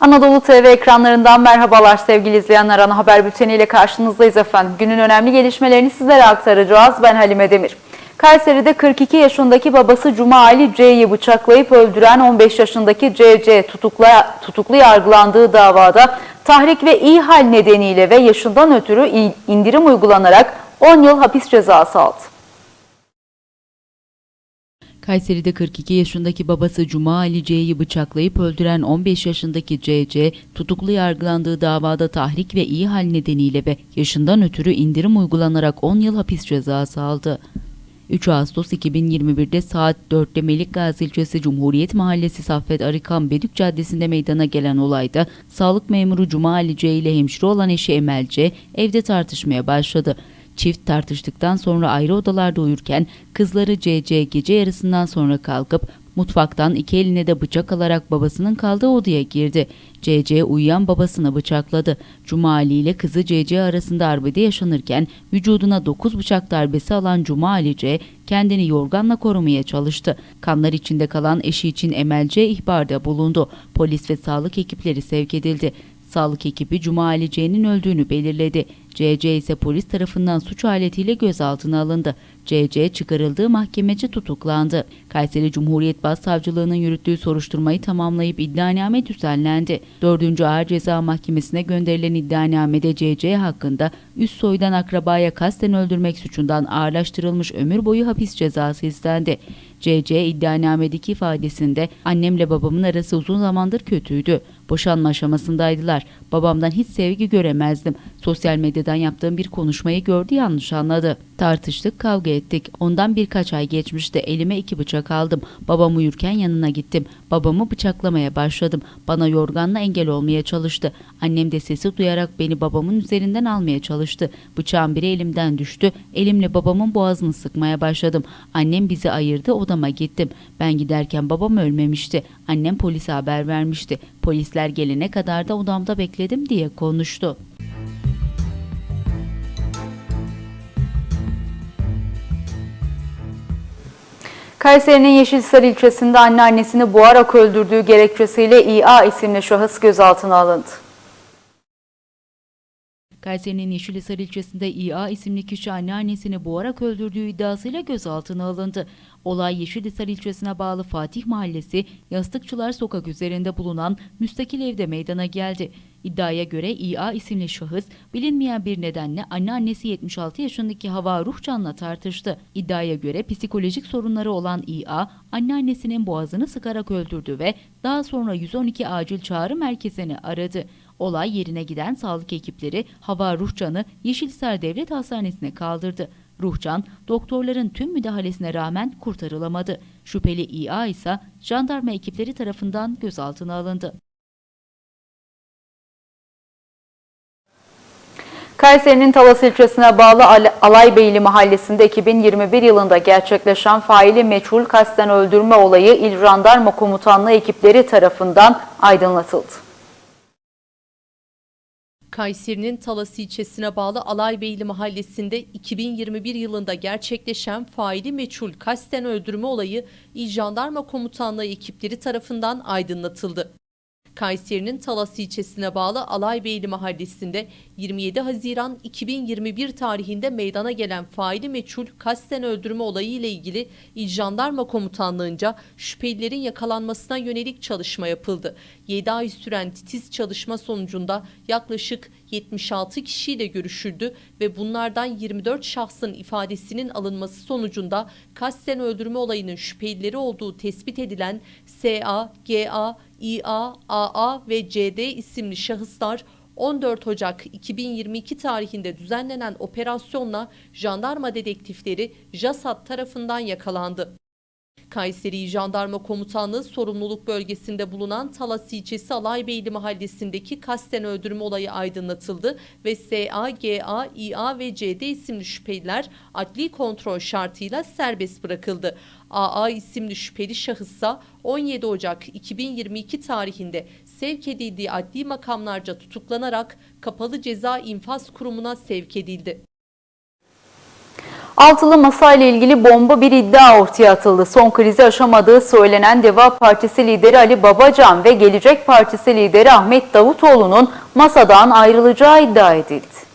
Anadolu TV ekranlarından merhabalar sevgili izleyenler. Ana haber bülteniyle karşınızdayız efendim. Günün önemli gelişmelerini sizlere aktaracağız. Ben Halime Demir. Kayseri'de 42 yaşındaki babası Cuma Ali C'yi bıçaklayıp öldüren 15 yaşındaki CC tutuklu, tutuklu yargılandığı davada tahrik ve iyi hal nedeniyle ve yaşından ötürü indirim uygulanarak 10 yıl hapis cezası aldı. Kayseri'de 42 yaşındaki babası Cuma Ali C'yi bıçaklayıp öldüren 15 yaşındaki CC, tutuklu yargılandığı davada tahrik ve iyi hal nedeniyle ve yaşından ötürü indirim uygulanarak 10 yıl hapis cezası aldı. 3 Ağustos 2021'de saat 4'te Melik Gazi ilçesi Cumhuriyet Mahallesi Saffet Arıkan Bedük Caddesi'nde meydana gelen olayda sağlık memuru Cuma Ali C ile hemşire olan eşi Emel C evde tartışmaya başladı. Çift tartıştıktan sonra ayrı odalarda uyurken kızları CC gece yarısından sonra kalkıp mutfaktan iki eline de bıçak alarak babasının kaldığı odaya girdi. CC uyuyan babasını bıçakladı. Cuma Ali ile kızı CC arasında arbede yaşanırken vücuduna 9 bıçak darbesi alan Cuma Ali C kendini yorganla korumaya çalıştı. Kanlar içinde kalan eşi için Emel C ihbarda bulundu. Polis ve sağlık ekipleri sevk edildi. Sağlık ekibi Cuma Ali C'nin öldüğünü belirledi. CC ise polis tarafından suç aletiyle gözaltına alındı. CC çıkarıldığı mahkemece tutuklandı. Kayseri Cumhuriyet Başsavcılığı'nın yürüttüğü soruşturmayı tamamlayıp iddianame düzenlendi. 4. Ağır Ceza Mahkemesi'ne gönderilen iddianamede CC hakkında üst soydan akrabaya kasten öldürmek suçundan ağırlaştırılmış ömür boyu hapis cezası istendi. CC iddianamedeki ifadesinde annemle babamın arası uzun zamandır kötüydü. Boşanma aşamasındaydılar. Babamdan hiç sevgi göremezdim. Sosyal medyadan yaptığım bir konuşmayı gördü yanlış anladı. Tartıştık, kavga ettik. Ondan birkaç ay geçmişti. Elime iki bıçak aldım. Babam uyurken yanına gittim. Babamı bıçaklamaya başladım. Bana yorganla engel olmaya çalıştı. Annem de sesi duyarak beni babamın üzerinden almaya çalıştı. Bıçağın biri elimden düştü. Elimle babamın boğazını sıkmaya başladım. Annem bizi ayırdı, odama gittim. Ben giderken babam ölmemişti. Annem polise haber vermişti. Polisler gelene kadar da odamda bekledim diye konuştu. Kayseri'nin Yeşilhisar ilçesinde anneannesini boğarak öldürdüğü gerekçesiyle İA isimli şahıs gözaltına alındı. Kayseri'nin Yeşilhisar ilçesinde İA isimli kişi anneannesini boğarak öldürdüğü iddiasıyla gözaltına alındı. Olay Yeşilhisar ilçesine bağlı Fatih Mahallesi, Yastıkçılar Sokak üzerinde bulunan müstakil evde meydana geldi. İddiaya göre İA isimli şahıs bilinmeyen bir nedenle anneannesi 76 yaşındaki Hava Ruhcan'la tartıştı. İddiaya göre psikolojik sorunları olan İA, anneannesinin boğazını sıkarak öldürdü ve daha sonra 112 acil çağrı merkezini aradı. Olay yerine giden sağlık ekipleri Hava Ruhcan'ı Yeşilhisar Devlet Hastanesi'ne kaldırdı. Ruhcan, doktorların tüm müdahalesine rağmen kurtarılamadı. Şüpheli İA ise jandarma ekipleri tarafından gözaltına alındı. Kayseri'nin Talas ilçesine bağlı Al- Alaybeyli mahallesinde 2021 yılında gerçekleşen faili meçhul kasten öldürme olayı İl Jandarma Komutanlığı ekipleri tarafından aydınlatıldı. Kayseri'nin Talas ilçesine bağlı Alaybeyli mahallesinde 2021 yılında gerçekleşen faili meçhul kasten öldürme olayı İl Jandarma Komutanlığı ekipleri tarafından aydınlatıldı. Kayseri'nin Talas ilçesine bağlı Alaybeyli mahallesinde 27 Haziran 2021 tarihinde meydana gelen faili meçhul kasten öldürme olayı ile ilgili İl Jandarma Komutanlığı'nca şüphelilerin yakalanmasına yönelik çalışma yapıldı. 7 ay süren titiz çalışma sonucunda yaklaşık 76 kişiyle görüşüldü ve bunlardan 24 şahsın ifadesinin alınması sonucunda kasten öldürme olayının şüphelileri olduğu tespit edilen SA, GA, İA, AA ve CD isimli şahıslar 14 Ocak 2022 tarihinde düzenlenen operasyonla jandarma dedektifleri JASAT tarafından yakalandı. Kayseri Jandarma Komutanlığı sorumluluk bölgesinde bulunan Talas ilçesi Alaybeyli mahallesindeki kasten öldürme olayı aydınlatıldı ve SA, GA, İA ve CD isimli şüpheliler adli kontrol şartıyla serbest bırakıldı. AA isimli şüpheli şahıssa 17 Ocak 2022 tarihinde sevk edildiği adli makamlarca tutuklanarak kapalı ceza infaz kurumuna sevk edildi. Altılı Masa ile ilgili bomba bir iddia ortaya atıldı. Son krizi aşamadığı söylenen Deva Partisi lideri Ali Babacan ve Gelecek Partisi lideri Ahmet Davutoğlu'nun masadan ayrılacağı iddia edildi.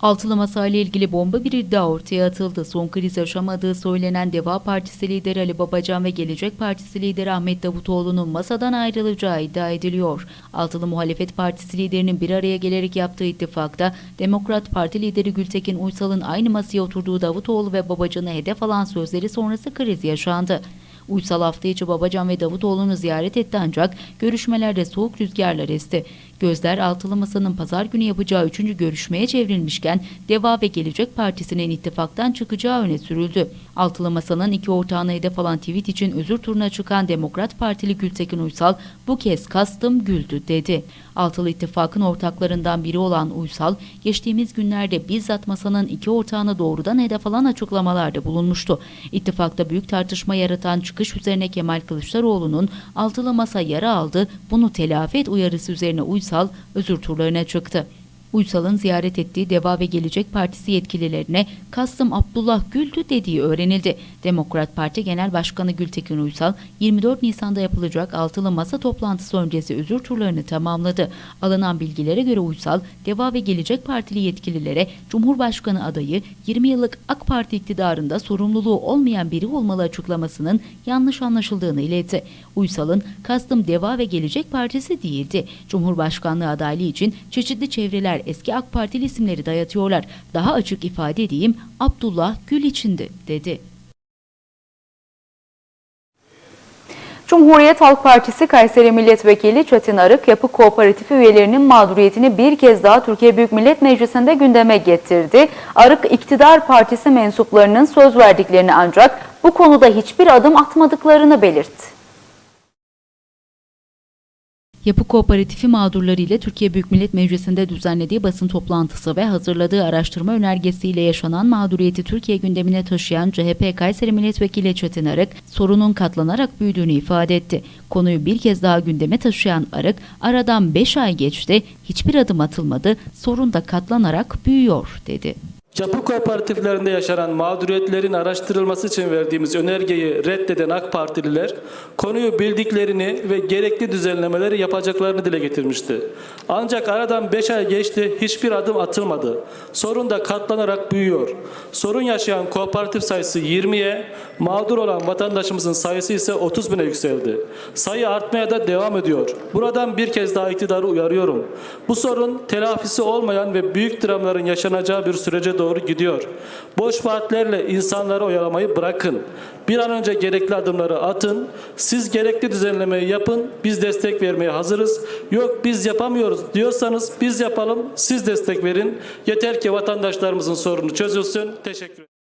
Altılı Masa ile ilgili bomba bir iddia ortaya atıldı. Son kriz aşamadığı söylenen Deva Partisi lideri Ali Babacan ve Gelecek Partisi lideri Ahmet Davutoğlu'nun masadan ayrılacağı iddia ediliyor. Altılı Muhalefet Partisi liderinin bir araya gelerek yaptığı ittifakta Demokrat Parti lideri Gültekin Uysal'ın aynı masaya oturduğu Davutoğlu ve Babacan'ı hedef alan sözleri sonrası kriz yaşandı. Uysal hafta içi Babacan ve Davutoğlu'nu ziyaret etti ancak görüşmelerde soğuk rüzgarlar esti. Gözler Altılı Masa'nın pazar günü yapacağı üçüncü görüşmeye çevrilmişken Deva ve Gelecek Partisi'nin ittifaktan çıkacağı öne sürüldü. Altılı Masa'nın iki ortağına hedef alan tweet için özür turuna çıkan Demokrat Partili Gültekin Uysal bu kez kastım güldü dedi. Altılı İttifak'ın ortaklarından biri olan Uysal, geçtiğimiz günlerde bizzat masanın iki ortağını doğrudan hedef alan açıklamalarda bulunmuştu. İttifakta büyük tartışma yaratan çıkış üzerine Kemal Kılıçdaroğlu'nun altılı masa yara aldı, bunu telafi et uyarısı üzerine Uysal özür turlarına çıktı. Uysal'ın ziyaret ettiği Deva ve Gelecek Partisi yetkililerine Kastım Abdullah Güldü dediği öğrenildi. Demokrat Parti Genel Başkanı Gültekin Uysal 24 Nisan'da yapılacak altılı masa toplantısı öncesi özür turlarını tamamladı. Alınan bilgilere göre Uysal, Deva ve Gelecek Partili yetkililere Cumhurbaşkanı adayı 20 yıllık AK Parti iktidarında sorumluluğu olmayan biri olmalı açıklamasının yanlış anlaşıldığını iletti. Uysal'ın kastım Deva ve Gelecek Partisi değildi. Cumhurbaşkanlığı adaylığı için çeşitli çevreler eski AK Partili isimleri dayatıyorlar. Daha açık ifade edeyim Abdullah Gül içindi dedi. Cumhuriyet Halk Partisi Kayseri Milletvekili Çetin Arık, Yapı Kooperatifi üyelerinin mağduriyetini bir kez daha Türkiye Büyük Millet Meclisi'nde gündeme getirdi. Arık, iktidar partisi mensuplarının söz verdiklerini ancak bu konuda hiçbir adım atmadıklarını belirtti. Yapı Kooperatifi mağdurları ile Türkiye Büyük Millet Meclisi'nde düzenlediği basın toplantısı ve hazırladığı araştırma önergesiyle yaşanan mağduriyeti Türkiye gündemine taşıyan CHP Kayseri Milletvekili Çetin Arık, sorunun katlanarak büyüdüğünü ifade etti. Konuyu bir kez daha gündeme taşıyan Arık, aradan 5 ay geçti, hiçbir adım atılmadı, sorun da katlanarak büyüyor dedi. Yapı kooperatiflerinde yaşanan mağduriyetlerin araştırılması için verdiğimiz önergeyi reddeden AK Partililer konuyu bildiklerini ve gerekli düzenlemeleri yapacaklarını dile getirmişti. Ancak aradan 5 ay geçti hiçbir adım atılmadı. Sorun da katlanarak büyüyor. Sorun yaşayan kooperatif sayısı 20'ye, mağdur olan vatandaşımızın sayısı ise 30 bine yükseldi. Sayı artmaya da devam ediyor. Buradan bir kez daha iktidarı uyarıyorum. Bu sorun telafisi olmayan ve büyük dramların yaşanacağı bir sürece doğru gidiyor. Boş vaatlerle insanları oyalamayı bırakın. Bir an önce gerekli adımları atın. Siz gerekli düzenlemeyi yapın. Biz destek vermeye hazırız. Yok biz yapamıyoruz diyorsanız biz yapalım. Siz destek verin. Yeter ki vatandaşlarımızın sorunu çözülsün. Teşekkür ederim.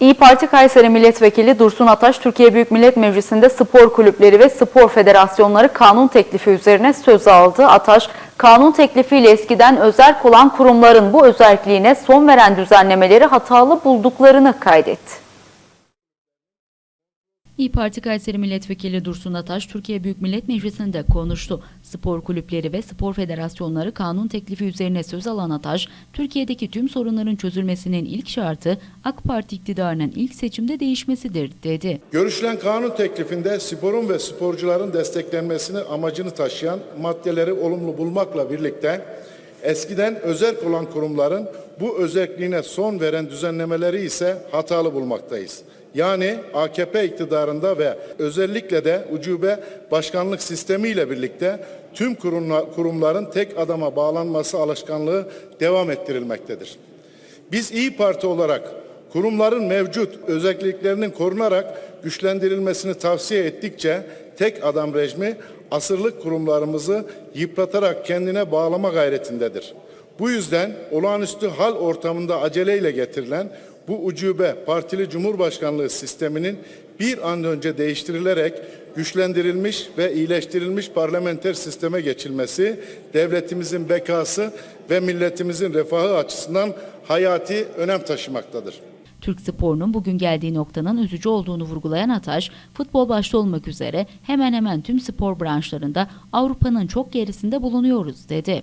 İyi Parti Kayseri Milletvekili Dursun Ataş, Türkiye Büyük Millet Meclisi'nde spor kulüpleri ve spor federasyonları kanun teklifi üzerine söz aldı. Ataş, kanun teklifiyle eskiden özerk olan kurumların bu özerkliğine son veren düzenlemeleri hatalı bulduklarını kaydetti. İyi Parti Kayseri Milletvekili Dursun Ataş, Türkiye Büyük Millet Meclisi'nde konuştu. Spor kulüpleri ve spor federasyonları kanun teklifi üzerine söz alan Ataş, Türkiye'deki tüm sorunların çözülmesinin ilk şartı AK Parti iktidarının ilk seçimde değişmesidir, dedi. Görüşülen kanun teklifinde sporun ve sporcuların desteklenmesini amacını taşıyan maddeleri olumlu bulmakla birlikte eskiden özerk olan kurumların bu özelliğine son veren düzenlemeleri ise hatalı bulmaktayız. Yani AKP iktidarında ve özellikle de ucube başkanlık sistemiyle birlikte tüm kurumla- kurumların tek adama bağlanması alışkanlığı devam ettirilmektedir. Biz İyi Parti olarak kurumların mevcut özelliklerinin korunarak güçlendirilmesini tavsiye ettikçe tek adam rejimi asırlık kurumlarımızı yıpratarak kendine bağlama gayretindedir. Bu yüzden olağanüstü hal ortamında aceleyle getirilen bu ucube partili cumhurbaşkanlığı sisteminin bir an önce değiştirilerek güçlendirilmiş ve iyileştirilmiş parlamenter sisteme geçilmesi devletimizin bekası ve milletimizin refahı açısından hayati önem taşımaktadır. Türk sporunun bugün geldiği noktanın üzücü olduğunu vurgulayan Ataş, futbol başta olmak üzere hemen hemen tüm spor branşlarında Avrupa'nın çok gerisinde bulunuyoruz, dedi.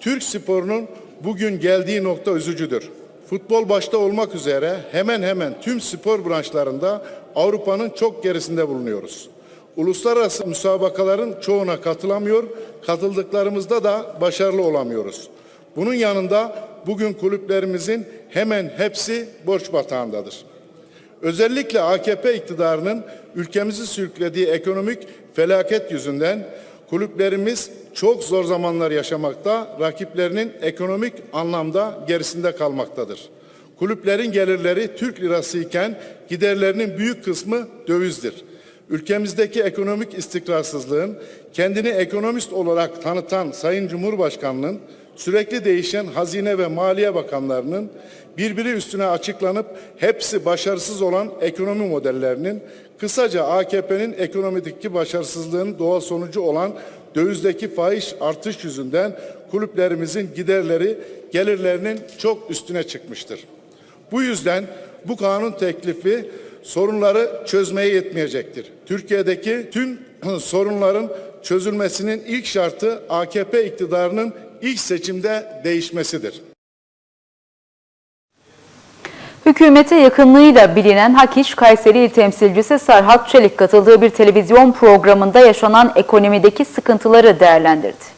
Türk sporunun bugün geldiği nokta üzücüdür. Futbol başta olmak üzere hemen hemen tüm spor branşlarında Avrupa'nın çok gerisinde bulunuyoruz. Uluslararası müsabakaların çoğuna katılamıyor, katıldıklarımızda da başarılı olamıyoruz. Bunun yanında bugün kulüplerimizin hemen hepsi borç batağındadır. Özellikle AKP iktidarının ülkemizi sürüklediği ekonomik felaket yüzünden kulüplerimiz çok zor zamanlar yaşamakta, rakiplerinin ekonomik anlamda gerisinde kalmaktadır. Kulüplerin gelirleri Türk lirası iken giderlerinin büyük kısmı dövizdir. Ülkemizdeki ekonomik istikrarsızlığın kendini ekonomist olarak tanıtan Sayın Cumhurbaşkanı'nın sürekli değişen Hazine ve Maliye Bakanlarının birbiri üstüne açıklanıp hepsi başarısız olan ekonomi modellerinin kısaca AKP'nin ekonomideki başarısızlığın doğal sonucu olan dövizdeki faiz artış yüzünden kulüplerimizin giderleri gelirlerinin çok üstüne çıkmıştır. Bu yüzden bu kanun teklifi sorunları çözmeye yetmeyecektir. Türkiye'deki tüm sorunların çözülmesinin ilk şartı AKP iktidarının ilk seçimde değişmesidir. Hükümete yakınlığıyla bilinen Hakiş Kayseri İl Temsilcisi Serhat Çelik katıldığı bir televizyon programında yaşanan ekonomideki sıkıntıları değerlendirdi.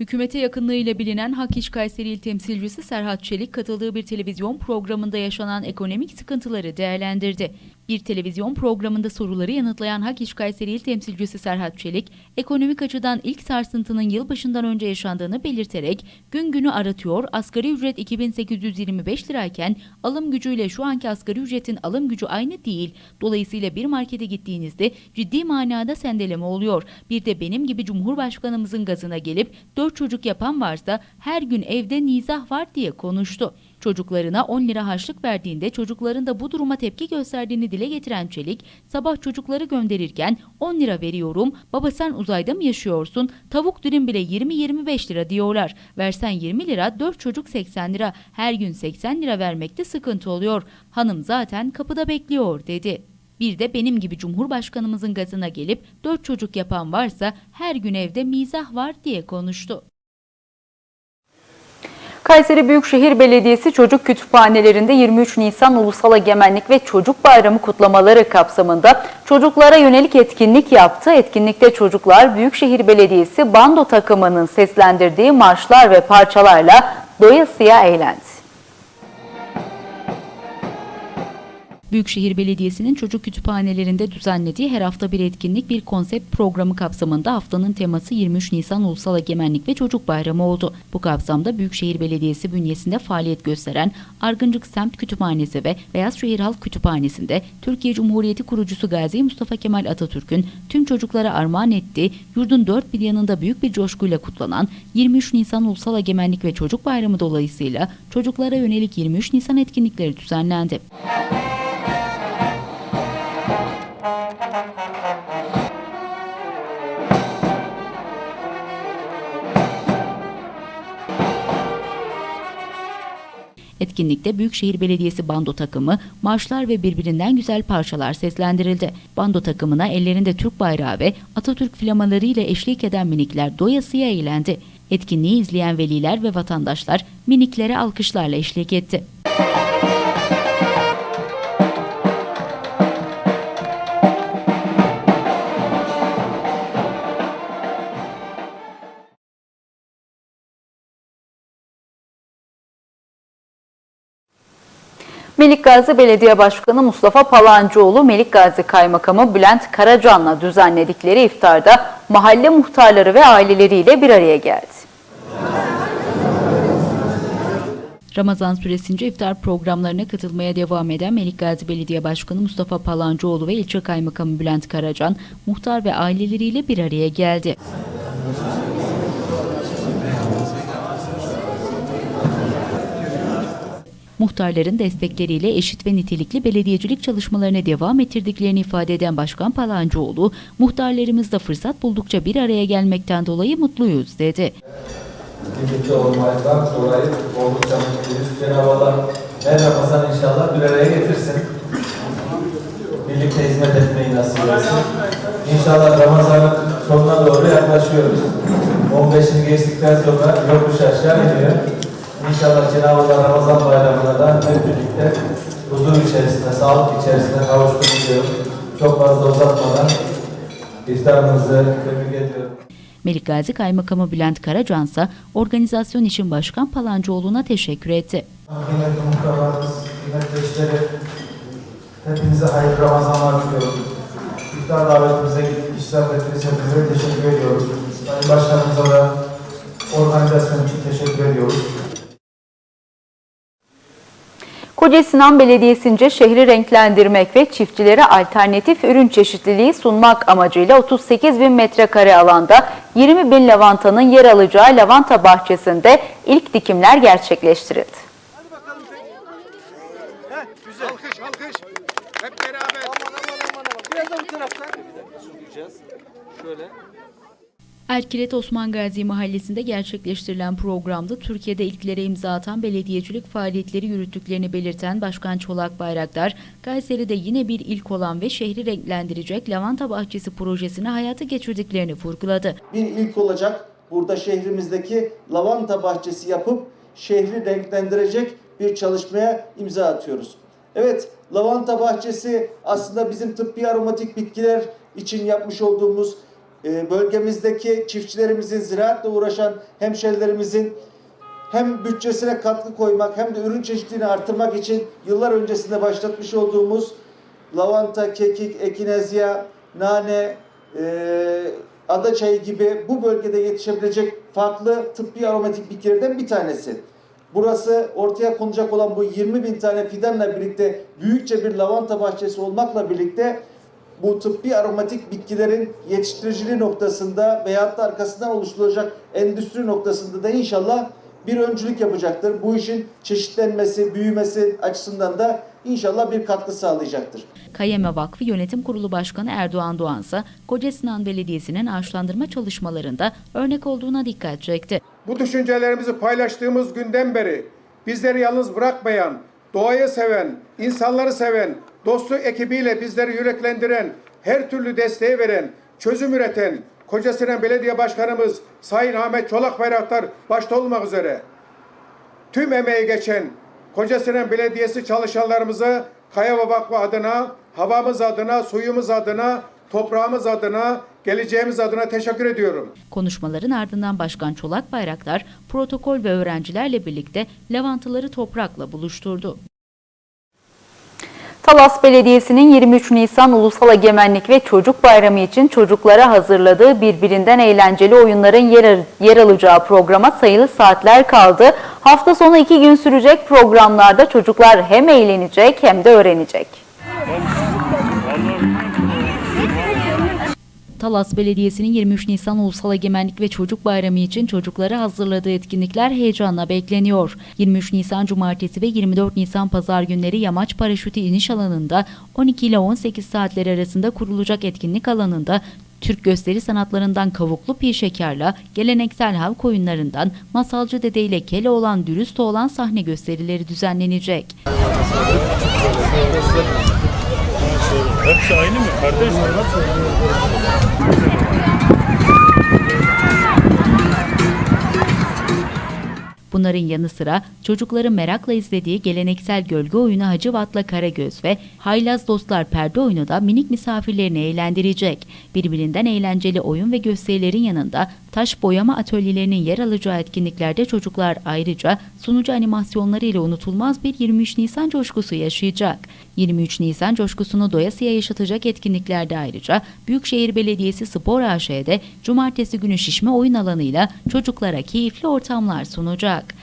Hükümete yakınlığıyla bilinen Hak İş Kayseri İl Temsilcisi Serhat Çelik katıldığı bir televizyon programında yaşanan ekonomik sıkıntıları değerlendirdi. Bir televizyon programında soruları yanıtlayan Hak İş Kayseri İl Temsilcisi Serhat Çelik, ekonomik açıdan ilk sarsıntının yılbaşından önce yaşandığını belirterek gün günü aratıyor, asgari ücret 2825 lirayken alım gücüyle şu anki asgari ücretin alım gücü aynı değil. Dolayısıyla bir markete gittiğinizde ciddi manada sendeleme oluyor. Bir de benim gibi Cumhurbaşkanımızın gazına gelip dört çocuk yapan varsa her gün evde nizah var diye konuştu. Çocuklarına 10 lira harçlık verdiğinde çocukların da bu duruma tepki gösterdiğini dile getiren Çelik, sabah çocukları gönderirken 10 lira veriyorum, baba sen uzayda mı yaşıyorsun, tavuk dürüm bile 20-25 lira diyorlar. Versen 20 lira, 4 çocuk 80 lira, her gün 80 lira vermekte sıkıntı oluyor. Hanım zaten kapıda bekliyor dedi. Bir de benim gibi Cumhurbaşkanımızın gazına gelip 4 çocuk yapan varsa her gün evde mizah var diye konuştu. Kayseri Büyükşehir Belediyesi çocuk kütüphanelerinde 23 Nisan Ulusal Egemenlik ve Çocuk Bayramı kutlamaları kapsamında çocuklara yönelik etkinlik yaptı. Etkinlikte çocuklar Büyükşehir Belediyesi bando takımının seslendirdiği marşlar ve parçalarla doyasıya eğlendi. Büyükşehir Belediyesi'nin çocuk kütüphanelerinde düzenlediği her hafta bir etkinlik bir konsept programı kapsamında haftanın teması 23 Nisan Ulusal Egemenlik ve Çocuk Bayramı oldu. Bu kapsamda Büyükşehir Belediyesi bünyesinde faaliyet gösteren Argıncık Semt Kütüphanesi ve Beyazşehir Halk Kütüphanesi'nde Türkiye Cumhuriyeti kurucusu Gazi Mustafa Kemal Atatürk'ün tüm çocuklara armağan ettiği yurdun dört bir yanında büyük bir coşkuyla kutlanan 23 Nisan Ulusal Egemenlik ve Çocuk Bayramı dolayısıyla çocuklara yönelik 23 Nisan etkinlikleri düzenlendi. Etkinlikte Büyükşehir Belediyesi bando takımı, marşlar ve birbirinden güzel parçalar seslendirildi. Bando takımına ellerinde Türk bayrağı ve Atatürk flamaları ile eşlik eden minikler doyasıya eğlendi. Etkinliği izleyen veliler ve vatandaşlar miniklere alkışlarla eşlik etti. Melik Gazi Belediye Başkanı Mustafa Palancıoğlu, Melik Gazi Kaymakamı Bülent Karacan'la düzenledikleri iftarda mahalle muhtarları ve aileleriyle bir araya geldi. Ramazan süresince iftar programlarına katılmaya devam eden Melik Gazi Belediye Başkanı Mustafa Palancıoğlu ve ilçe kaymakamı Bülent Karacan, muhtar ve aileleriyle bir araya geldi. Muhtarların destekleriyle eşit ve nitelikli belediyecilik çalışmalarına devam ettirdiklerini ifade eden Başkan Palancıoğlu, muhtarlarımız da fırsat buldukça bir araya gelmekten dolayı mutluyuz dedi. birlikte olmaktan dolayı oldukça mutluyuz. Cenab-ı Allah her Ramazan inşallah bir araya getirsin. Birlikte hizmet etmeyi nasip etsin. İnşallah Ramazan'ın sonuna doğru yaklaşıyoruz. 15 yaşını geçtikten sonra yokuş aşağı iniyor. İnşallah Cenab-ı Allah Ramazan bayramına da hep birlikte huzur içerisinde, sağlık içerisinde kavuştuğunu diyorum. Çok fazla uzatmadan iftarımızı tebrik ediyorum. Melik Gazi Kaymakamı Bülent Karacan ise organizasyon için Başkan Palancıoğlu'na teşekkür etti. Kıymetli muhtarlarımız, kıymetli hepinize hayırlı Ramazanlar diliyorum. İftar davetimize iştirak ettiğiniz hepinize teşekkür ediyorum. Sayın Başkanımıza da organizasyon için teşekkür ediyoruz. Koca Sinan Belediyesi'nce şehri renklendirmek ve çiftçilere alternatif ürün çeşitliliği sunmak amacıyla 38 bin metrekare alanda 20 bin lavantanın yer alacağı lavanta bahçesinde ilk dikimler gerçekleştirildi. Alkış alkış. Hep beraber. Biraz da bu taraftan. Şöyle. Erkilet Osman Gazi Mahallesi'nde gerçekleştirilen programda Türkiye'de ilklere imza atan belediyecilik faaliyetleri yürüttüklerini belirten Başkan Çolak Bayraktar, Kayseri'de yine bir ilk olan ve şehri renklendirecek lavanta bahçesi projesini hayata geçirdiklerini vurguladı. bir ilk olacak. Burada şehrimizdeki lavanta bahçesi yapıp şehri renklendirecek bir çalışmaya imza atıyoruz. Evet, lavanta bahçesi aslında bizim tıbbi aromatik bitkiler için yapmış olduğumuz e, bölgemizdeki çiftçilerimizin, ziraatla uğraşan hemşerilerimizin hem bütçesine katkı koymak hem de ürün çeşitliliğini artırmak için yıllar öncesinde başlatmış olduğumuz lavanta, kekik, ekinezya, nane, e, ada çayı gibi bu bölgede yetişebilecek farklı tıbbi aromatik bitkilerden bir tanesi. Burası ortaya konacak olan bu 20 bin tane fidanla birlikte büyükçe bir lavanta bahçesi olmakla birlikte bu tıbbi aromatik bitkilerin yetiştiriciliği noktasında veyahut da arkasından oluşturulacak endüstri noktasında da inşallah bir öncülük yapacaktır. Bu işin çeşitlenmesi, büyümesi açısından da inşallah bir katkı sağlayacaktır. Kayeme Vakfı Yönetim Kurulu Başkanı Erdoğan Doğan ise Koca Sinan Belediyesi'nin ağaçlandırma çalışmalarında örnek olduğuna dikkat çekti. Bu düşüncelerimizi paylaştığımız günden beri bizleri yalnız bırakmayan, doğayı seven, insanları seven, dostluk ekibiyle bizleri yüreklendiren, her türlü desteği veren, çözüm üreten Kocasinan Belediye Başkanımız Sayın Ahmet Çolak Bayraktar başta olmak üzere tüm emeği geçen Kocasinan Belediyesi çalışanlarımıza Kayava Vakfı adına, havamız adına, suyumuz adına, toprağımız adına, geleceğimiz adına teşekkür ediyorum. Konuşmaların ardından Başkan Çolak Bayraktar protokol ve öğrencilerle birlikte lavantaları toprakla buluşturdu. Talas Belediyesi'nin 23 Nisan Ulusal Egemenlik ve Çocuk Bayramı için çocuklara hazırladığı birbirinden eğlenceli oyunların yer, yer alacağı programa sayılı saatler kaldı. Hafta sonu iki gün sürecek programlarda çocuklar hem eğlenecek hem de öğrenecek. Talas Belediyesi'nin 23 Nisan Ulusal Egemenlik ve Çocuk Bayramı için çocuklara hazırladığı etkinlikler heyecanla bekleniyor. 23 Nisan Cumartesi ve 24 Nisan Pazar günleri Yamaç Paraşütü iniş alanında 12 ile 18 saatler arasında kurulacak etkinlik alanında Türk gösteri sanatlarından kavuklu pi şekerla, geleneksel halk oyunlarından masalcı dede ile kele olan dürüst olan sahne gösterileri düzenlenecek. Hepsi aynı mı kardeş? Bunların yanı sıra çocukların merakla izlediği geleneksel gölge oyunu Hacıvat'la Karagöz ve Haylaz Dostlar perde oyunu da minik misafirlerini eğlendirecek. Birbirinden eğlenceli oyun ve gösterilerin yanında taş boyama atölyelerinin yer alacağı etkinliklerde çocuklar ayrıca sunucu animasyonları ile unutulmaz bir 23 Nisan coşkusu yaşayacak. 23 Nisan coşkusunu doyasıya yaşatacak etkinliklerde ayrıca Büyükşehir Belediyesi Spor AŞ'de cumartesi günü şişme oyun alanıyla çocuklara keyifli ortamlar sunacak.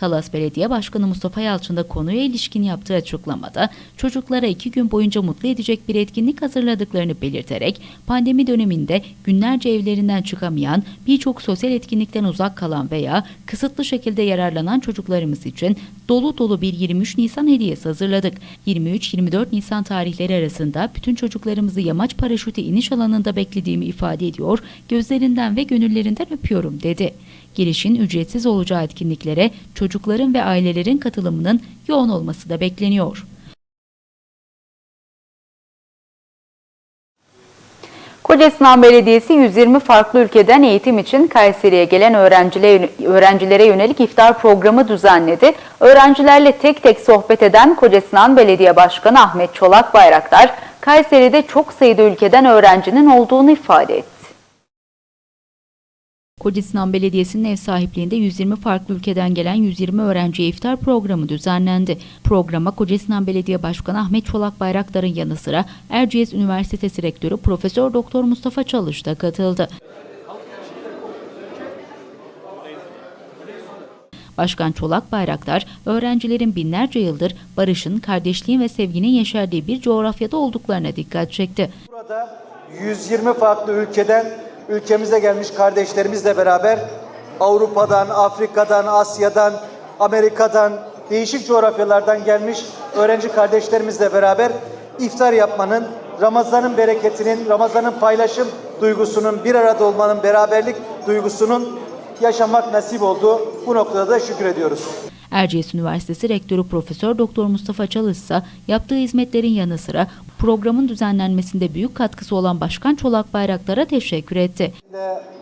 Talas Belediye Başkanı Mustafa Yalçın da konuya ilişkin yaptığı açıklamada çocuklara iki gün boyunca mutlu edecek bir etkinlik hazırladıklarını belirterek pandemi döneminde günlerce evlerinden çıkamayan, birçok sosyal etkinlikten uzak kalan veya kısıtlı şekilde yararlanan çocuklarımız için dolu dolu bir 23 Nisan hediyesi hazırladık. 23-24 Nisan tarihleri arasında bütün çocuklarımızı yamaç paraşütü iniş alanında beklediğimi ifade ediyor, gözlerinden ve gönüllerinden öpüyorum dedi. Girişin ücretsiz olacağı etkinliklere çocukların ve ailelerin katılımının yoğun olması da bekleniyor. Kocasinan Belediyesi 120 farklı ülkeden eğitim için Kayseri'ye gelen öğrencilere, yönelik iftar programı düzenledi. Öğrencilerle tek tek sohbet eden Kocasinan Belediye Başkanı Ahmet Çolak Bayraktar, Kayseri'de çok sayıda ülkeden öğrencinin olduğunu ifade etti. Kocasinan Belediyesi'nin ev sahipliğinde 120 farklı ülkeden gelen 120 öğrenciye iftar programı düzenlendi. Programa Kocasinan Belediye Başkanı Ahmet Çolak Bayraktar'ın yanı sıra Erciyes Üniversitesi Rektörü Profesör Doktor Mustafa Çalış da katıldı. Başkan Çolak Bayraktar, öğrencilerin binlerce yıldır barışın, kardeşliğin ve sevginin yeşerdiği bir coğrafyada olduklarına dikkat çekti. Burada 120 farklı ülkeden ülkemize gelmiş kardeşlerimizle beraber Avrupa'dan, Afrika'dan, Asya'dan, Amerika'dan, değişik coğrafyalardan gelmiş öğrenci kardeşlerimizle beraber iftar yapmanın, Ramazan'ın bereketinin, Ramazan'ın paylaşım duygusunun, bir arada olmanın, beraberlik duygusunun yaşamak nasip oldu. Bu noktada da şükür ediyoruz. Erciyes Üniversitesi Rektörü Profesör Doktor Mustafa Çalış ise yaptığı hizmetlerin yanı sıra programın düzenlenmesinde büyük katkısı olan Başkan Çolak Bayraktar'a teşekkür etti.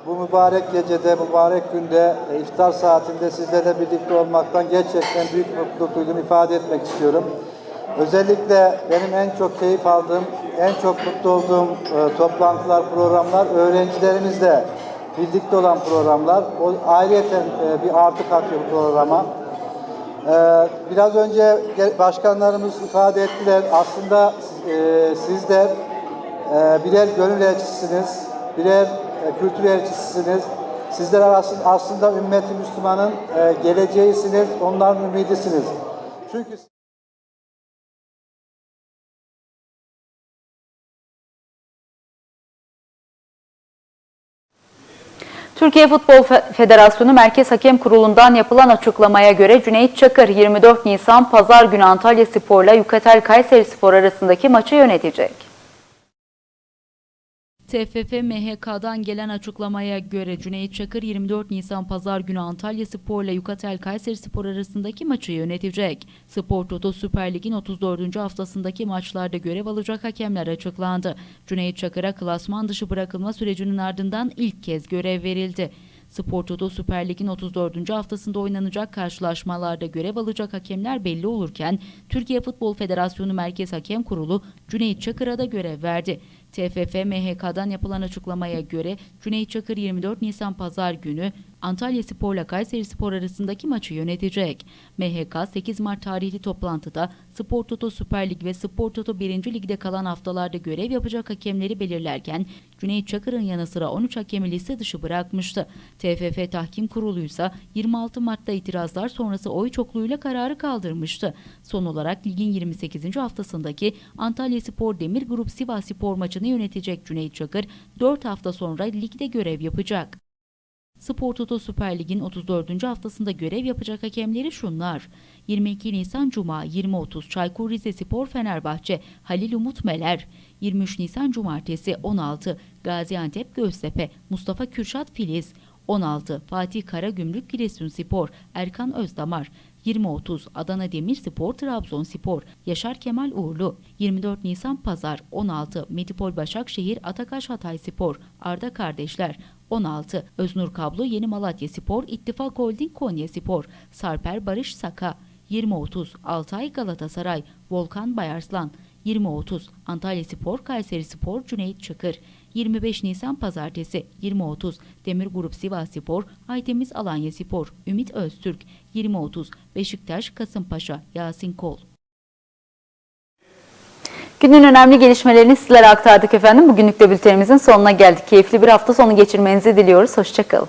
Bu mübarek gecede, mübarek günde, e, iftar saatinde sizlerle birlikte olmaktan gerçekten büyük mutluluk duyduğumu ifade etmek istiyorum. Özellikle benim en çok keyif aldığım, en çok mutlu olduğum e, toplantılar, programlar öğrencilerimizle birlikte olan programlar. O ayrıyeten e, bir artı katıyor programa. Ee, Biraz önce başkanlarımız ifade ettiler. Aslında e, sizler e, birer gönül elçisiniz, birer e, kültür elçisisiniz. Sizler aslında, aslında ümmeti Müslümanın e, geleceğisiniz, onların ümidisiniz. Çünkü Türkiye Futbol Fe- Federasyonu Merkez Hakem Kurulu'ndan yapılan açıklamaya göre Cüneyt Çakır 24 Nisan Pazar günü Antalya Spor'la Yukatel Kayseri Spor arasındaki maçı yönetecek. TFF MHK'dan gelen açıklamaya göre Cüneyt Çakır 24 Nisan Pazar günü Antalya Spor ile Yukatel Kayseri Spor arasındaki maçı yönetecek. Spor Toto Süper Lig'in 34. haftasındaki maçlarda görev alacak hakemler açıklandı. Cüneyt Çakır'a klasman dışı bırakılma sürecinin ardından ilk kez görev verildi. Spor Toto Süper Lig'in 34. haftasında oynanacak karşılaşmalarda görev alacak hakemler belli olurken Türkiye Futbol Federasyonu Merkez Hakem Kurulu Cüneyt Çakır'a da görev verdi. TFF MHK'dan yapılan açıklamaya göre Cüneyt Çakır 24 Nisan Pazar günü Antalya Spor ile Kayseri Spor arasındaki maçı yönetecek. MHK 8 Mart tarihli toplantıda Spor Toto Süper Lig ve Spor Toto 1. Lig'de kalan haftalarda görev yapacak hakemleri belirlerken Cüneyt Çakır'ın yanı sıra 13 hakemi liste dışı bırakmıştı. TFF Tahkim Kurulu ise 26 Mart'ta itirazlar sonrası oy çokluğuyla kararı kaldırmıştı. Son olarak ligin 28. haftasındaki Antalya Spor Demir Grup Sivas Spor maçını yönetecek Cüneyt Çakır 4 hafta sonra ligde görev yapacak. Spor Toto Süper Lig'in 34. haftasında görev yapacak hakemleri şunlar. 22 Nisan Cuma 20.30 Çaykur Rizespor Fenerbahçe Halil Umut Meler 23 Nisan Cumartesi 16 Gaziantep Göztepe Mustafa Kürşat Filiz 16 Fatih Karagümrük Giresunspor Erkan Özdamar 20.30 Adana Demirspor Trabzonspor Yaşar Kemal Uğurlu 24 Nisan Pazar 16 Medipol Başakşehir Atakaş Hatayspor Arda Kardeşler 16 Öznur Kablo Yeni Malatya Spor İttifak Holding Konya Spor. Sarper Barış Saka. 20.30 Altay Galatasaray. Volkan Bayarslan. 20.30 Antalya Spor Kayseri Spor Cüneyt Çakır. 25 Nisan Pazartesi. 20.30 Demir Grup Sivas Spor Aytemiz Alanya Spor. Ümit Öztürk. 20.30 Beşiktaş Kasımpaşa. Yasin Kol Günün önemli gelişmelerini sizlere aktardık efendim. Bugünlük de bültenimizin sonuna geldik. Keyifli bir hafta sonu geçirmenizi diliyoruz. Hoşçakalın.